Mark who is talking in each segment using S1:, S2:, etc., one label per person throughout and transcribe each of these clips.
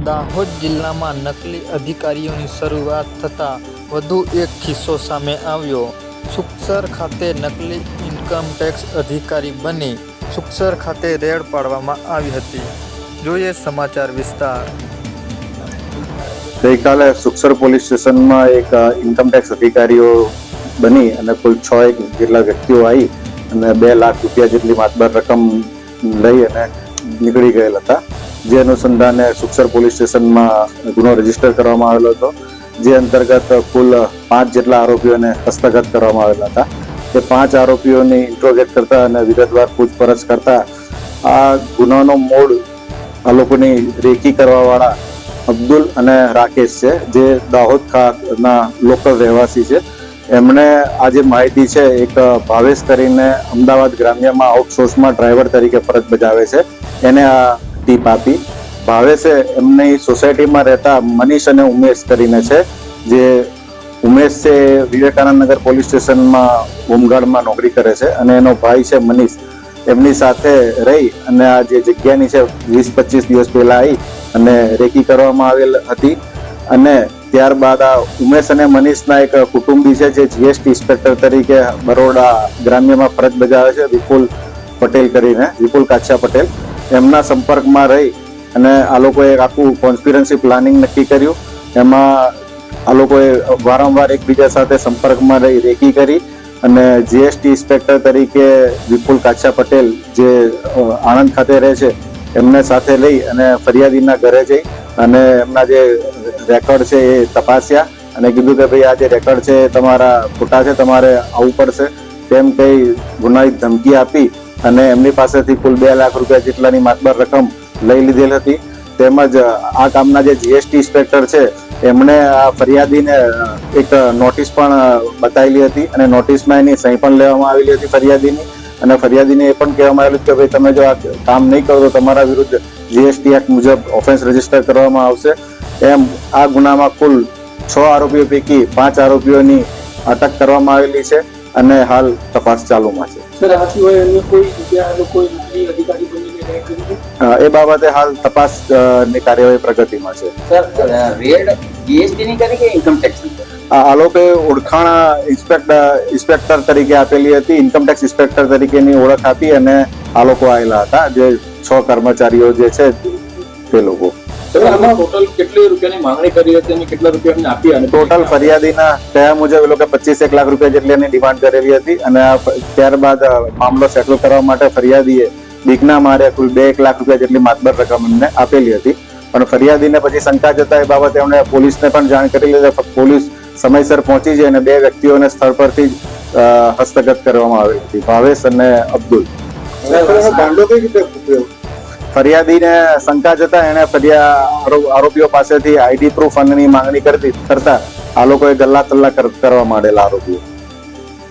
S1: દાહોદ જિલ્લામાં નકલી અધિકારીઓની શરૂઆત થતાં વધુ એક કિસ્સો સામે આવ્યો. સુક્ષર ખાતે નકલી ઇન્કમ ટેક્સ અધિકારી બની સુખસર ખાતે રેડ પાડવામાં આવી હતી. જોઈએ સમાચાર વિસ્તાર.
S2: ગઈકાલે સુક્ષર પોલીસ સ્ટેશનમાં એક ઇન્કમ ઇન્કમટેક્સ અધિકારીઓ બની અને કુલ છ એક જેટલા વ્યક્તિઓ આવી અને બે લાખ રૂપિયા જેટલી માતબાર રકમ લઈ અને નીકળી ગયેલ હતા. જે અનુસંધાને સુખસર પોલીસ સ્ટેશનમાં ગુનો રજિસ્ટર કરવામાં આવેલો હતો, જે અંતર્ગત કુલ પાંચ જેટલા આરોપીઓને હસ્તગત કરવામાં આવેલા હતા. તે પાંચ આરોપીઓની ઇન્ટ્રોગેટ કરતા અને વિગતવાર પૂછપરછ કરતા આ ગુનાનો મૂળ આ લોકોની રેકી કરવાવાળા અબ્દુલ અને રાકેશ છે, જે દાહોદ ખાતના લોકલ રહેવાસી છે. એમણે આ જે માહિતી છે એક ભાવેશ કરીને અમદાવાદ ગ્રામ્યમાં આઉટસોર્સમાં ડ્રાઈવર તરીકે ફરજ બજાવે છે. એને આ ટીપ આપી ભાવેશે એમની સોસાયટીમાં રહેતા મનીષ અને ઉમેશ કરીને છે, જે ઉમેશ છે વિવેકાનંદ નગર પોલીસ સ્ટેશનમાં હોમગાર્ડમાં નોકરી કરે છે અને એનો ભાઈ છે મનીષ. એમની સાથે રહી અને આ જે જગ્યાની છે વીસ પચીસ દિવસ પહેલાં આવી અને રેકી કરવામાં આવેલ હતી. અને ત્યારબાદ આ ઉમેશ અને મનીષના એક કુટુંબી છે જે જીએસટી ઇન્સ્પેક્ટર તરીકે બરોડા ગ્રામ્યમાં ફરજ બજાવે છે વિપુલ પટેલ કરીને, વિપુલ કાછા પટેલ. એમના સંપર્કમાં રહી અને આ લોકોએ આખું કોન્સ્પિરન્સી પ્લાનિંગ નક્કી કર્યું. એમાં આ લોકોએ વારંવાર એકબીજા સાથે સંપર્કમાં રહી, રેકી કરી અને જીએસટી ઇન્સ્પેક્ટર તરીકે વિપુલ કાછા પટેલ જે આણંદ ખાતે રહે છે, એમને સાથે લઈ અને ફરિયાદીના ઘરે જઈ અને એમના જે રેકોર્ડ છે એ તપાસ્યા અને કીધું કે ભાઈ આ જે રેકોર્ડ છે તમારા ખોટા છે, તમારે આવવું પડશે. તેમ કંઈ ગુનાહિત ધમકી આપી અને એમની પાસેથી કુલ બે લાખ રૂપિયા જેટલાની માતબર રકમ લઈ લીધેલ હતી. તેમજ આ કામના જે જીએસટી ઇન્સ્પેક્ટર છે, એમણે આ ફરિયાદીને એક નોટિસ પણ બતાવેલી હતી અને નોટિસમાં એની સહી પણ લેવામાં આવેલી હતી ફરિયાદીની. અને ફરિયાદીને એ પણ કહેવામાં આવેલું કે, ભાઈ, તમે જો આ કામ નહીં કરો તો તમારા વિરુદ્ધ જીએસટી એક્ટ મુજબ ઓફેન્સ રજિસ્ટર કરવામાં આવશે. એમ આ ગુનામાં કુલ છ આરોપીઓ પૈકી પાંચ આરોપીઓની અટક કરવામાં આવેલી છે. અને હાલ તપાસ ચાલુમાં છે. એ બાબતે હાલ તપાસની કાર્યવાહી પ્રગતિમાં છે? આ લોકોએ ઓળખાણ ઇન્સ્પેક્ટર ઇન્સ્પેક્ટર તરીકે આપેલી હતી ઇન્કમટેક્સ ઇન્સ્પેક્ટર તરીકેની ઓળખ આપી અને આ લોકો આવેલા હતા જે છ કર્મચારીઓ જે છે તે લોકો.
S3: ટોટલ કેટલી રૂપિયાની માંગણી કરી હતી અને કેટલા રૂપિયા આપી અને
S2: ટોટલ ફરિયાદીના કયા મુજબ એ લોકો પચીસ એક લાખ રૂપિયા જેટલી એની ડિમાન્ડ કરેલી હતી અને ત્યારબાદ મામલો સેટલ કરવા માટે ફરિયાદીએ બીકના મારે કુલ બે એક લાખ રૂપિયા જેટલી માતબર રકમ એમને આપેલી હતી. પણ ફરિયાદીને પછી શંકા જતા એ બાબતે એમણે પોલીસને પણ જાણ કરી લીધી પોલીસ સમયસર પહોંચી જાય અને બે વ્યક્તિઓને સ્થળ પરથી જ અ, હસ્તગત કરવામાં આવી હતી. ભાવેશ અને અબ્દુલ.
S3: કઈ રીતે
S2: ફરિયાદીને શંકા જતા એને ફરિયા આરો- આરોપીઓ પાસેથી આઈડી પ્રૂફ અંગની માંગણી કરતી કરતા આ લોકોએ ગલ્લા તલ્લા કર- કરવા માંડેલા આરોપીઓ.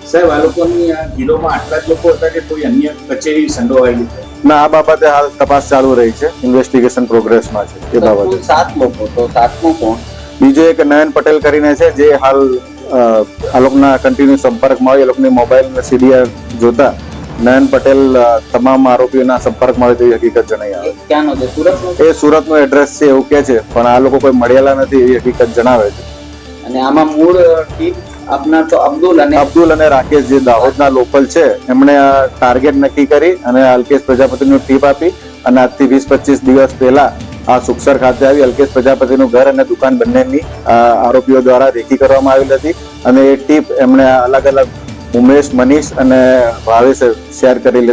S3: સાહેબ આ લોકોની આ જિલ્લોમાં આટલા જ લોકો હતા કે કોઈ અન્ય કચેરી સંડોવાયેલી છે
S2: ના આ બાબતે હાલ તપાસ ચાલુ રહી છે. ઇન્વેસ્ટિગેશન પ્રોગ્રેસમાં છે એ બાબતે.
S4: સાત લોકો તો સાતમો કોણ?
S2: બીજો એક નયન પટેલ કરીને છે જે હાલ આ લોકોના કન્ટિન્યુ સંપર્કમાં હોય એ લોકોની મોબાઈલ સીડીઆર જોતા નયન પટેલ તમામ આરોપીઓના સંપર્કમાં હોય તેવી હકીકત જણાઈ આવે.
S4: એ ક્યાંનો છે? સુરતનો?
S2: એ સુરતનું એડ્રેસ છે એવું કે છે પણ આ લોકો કોઈ મળેલા નથી એવી હકીકત જણાવે છે.
S4: અને આમાં મૂળ ટીપ આપના તો અબ્દુલ અને
S2: અબ્દુલ અને રાકેશ જે દાહોદના લોકલ છે એમણે આ ટાર્ગેટ નક્કી કરી અને અલ્કેશ પ્રજાપતિનું ટીપ આપી અને આજથી વીસ પચીસ દિવસ પહેલા આ સુખસર ખાતે આવી અલ્કેશ પ્રજાપતિનું ઘર અને દુકાન બંનેની આરોપીઓ દ્વારા રેકી કરવામાં આવી હતી અને એ ટીપ એમણે અલગ અલગ ઉમેશ મનીષ અને ભાવેશે શેર કરી